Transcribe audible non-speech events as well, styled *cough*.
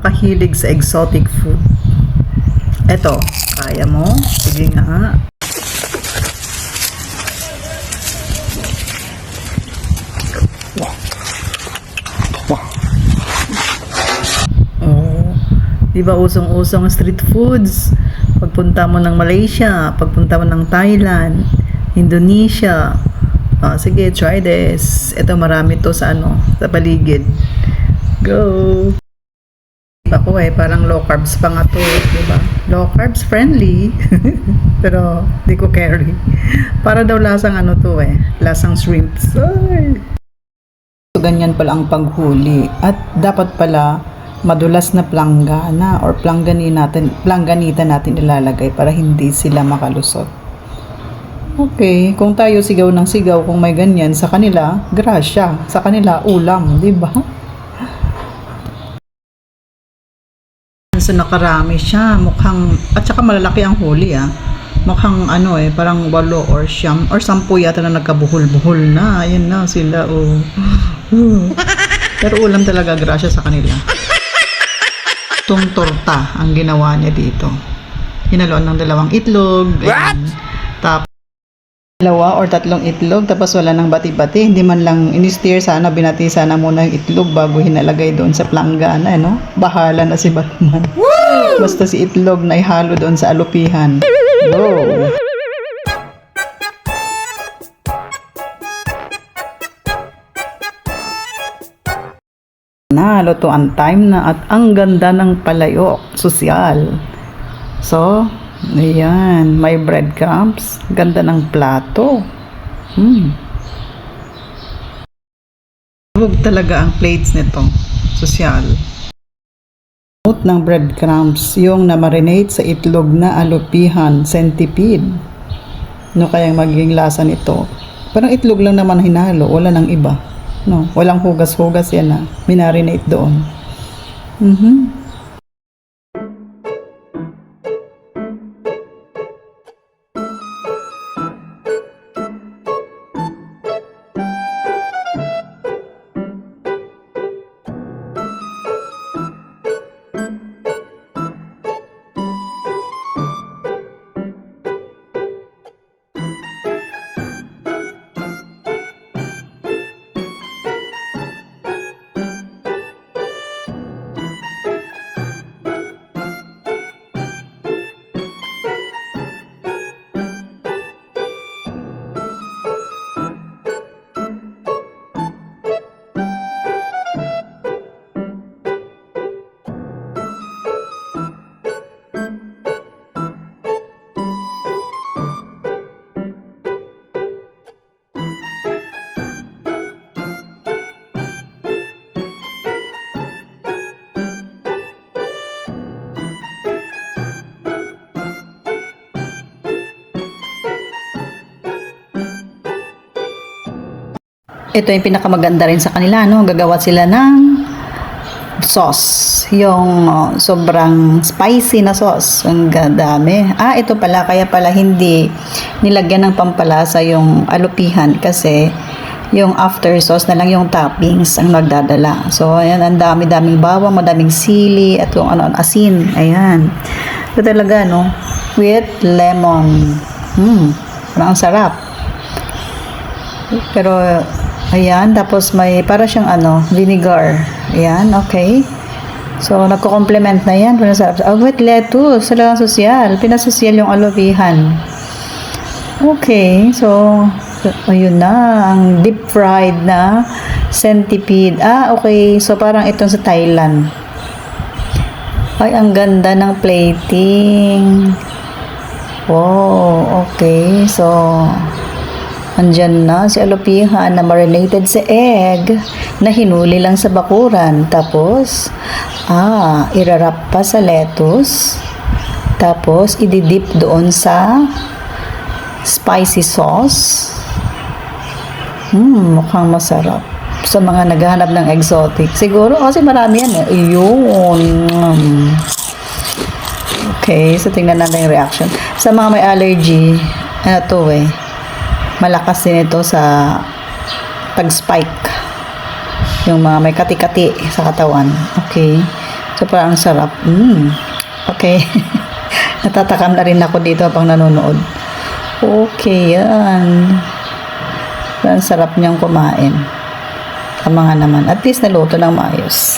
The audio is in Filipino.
nakahilig sa exotic food. Eto, kaya mo? Sige nga. Oo. Di ba usong-usong street foods? Pagpunta mo ng Malaysia, pagpunta mo ng Thailand, Indonesia. Ah, sige, try this. Ito marami to sa ano, sa paligid. Go! Ako eh, parang low carbs pa nga to, di ba? Low carbs friendly. *laughs* Pero, di ko carry. Para daw lasang ano to eh, lasang shrimps. Ay! So, ganyan pala ang paghuli. At dapat pala madulas na planggana or planggani natin, plangganita natin ilalagay para hindi sila makalusot. Okay, kung tayo sigaw ng sigaw kung may ganyan sa kanila, grasya. Sa kanila, ulam, di ba? So nakarami siya, mukhang, at saka malalaki ang huli ah. Mukhang ano eh, parang walo or siyam, or sampu yata na nagkabuhol-buhol na. Ayan na sila, oh. *laughs* Pero ulam talaga, grasya sa kanila. Itong torta ang ginawa niya dito. Hinaloan ng dalawang itlog. What? Tapos, dalawa or tatlong itlog tapos wala nang bati-bati. Hindi man lang in-steer sana binati sana muna yung itlog bago hinalagay doon sa planggana no? Bahala na si Batman. Basta si itlog na ihalo doon sa alupihan. Go! Na lutuan time na at ang ganda ng palayok sosyal. So ayan may breadcrumbs. Ganda ng plato. Hmm. Hug talaga ang plates nito. Sosyal. Note ng breadcrumbs yung na-marinate sa itlog na alupihan centipede. No kayang magiging lasa nito? Parang itlog lang naman hinalo wala nang iba. No walang hugas-hugas yan na minarinate doon. Mhm ito yung pinakamaganda rin sa kanila, no? Gagawa sila ng sauce. Yung oh, sobrang spicy na sauce. Ang dami. Ah, ito pala. Kaya pala hindi nilagyan ng pampalasa yung alupihan kasi yung after sauce na lang yung toppings ang nagdadala. So, ayan, ang dami-daming bawang, madaming sili, at yung ano, asin. Ayan. Ito talaga, no? With lemon. Hmm, parang ang sarap. Pero, ayan, tapos may, para siyang ano, vinegar. Ayan, okay. So, nagko-complement na yan. Oh, with lettuce. Talagang sosyal. Pinasosyal yung alovihan. Okay, so, ayun na, ang deep fried na centipede. Ah, okay. So, parang itong sa Thailand. Ay, ang ganda ng plating. Wow, okay. So, andyan na si alupihan na marinated sa egg na hinuli lang sa bakuran. Tapos, ah, irarap pa sa lettuce. Tapos, ididip doon sa spicy sauce. Hmm, mukhang masarap. Sa mga naghahanap ng exotic. Siguro kasi marami yan eh. Ayun. Mm. Okay, so tingnan natin yung reaction. Sa mga may allergy, ano to eh, malakas din ito sa pag-spike. Yung mga may kati-kati sa katawan. Okay. So, parang ang sarap. Mm. Okay. *laughs* Natatakam na rin ako dito habang nanonood. Okay, yan. Ang sarap niyang kumain. Tama nga naman. At least naluto ng maayos.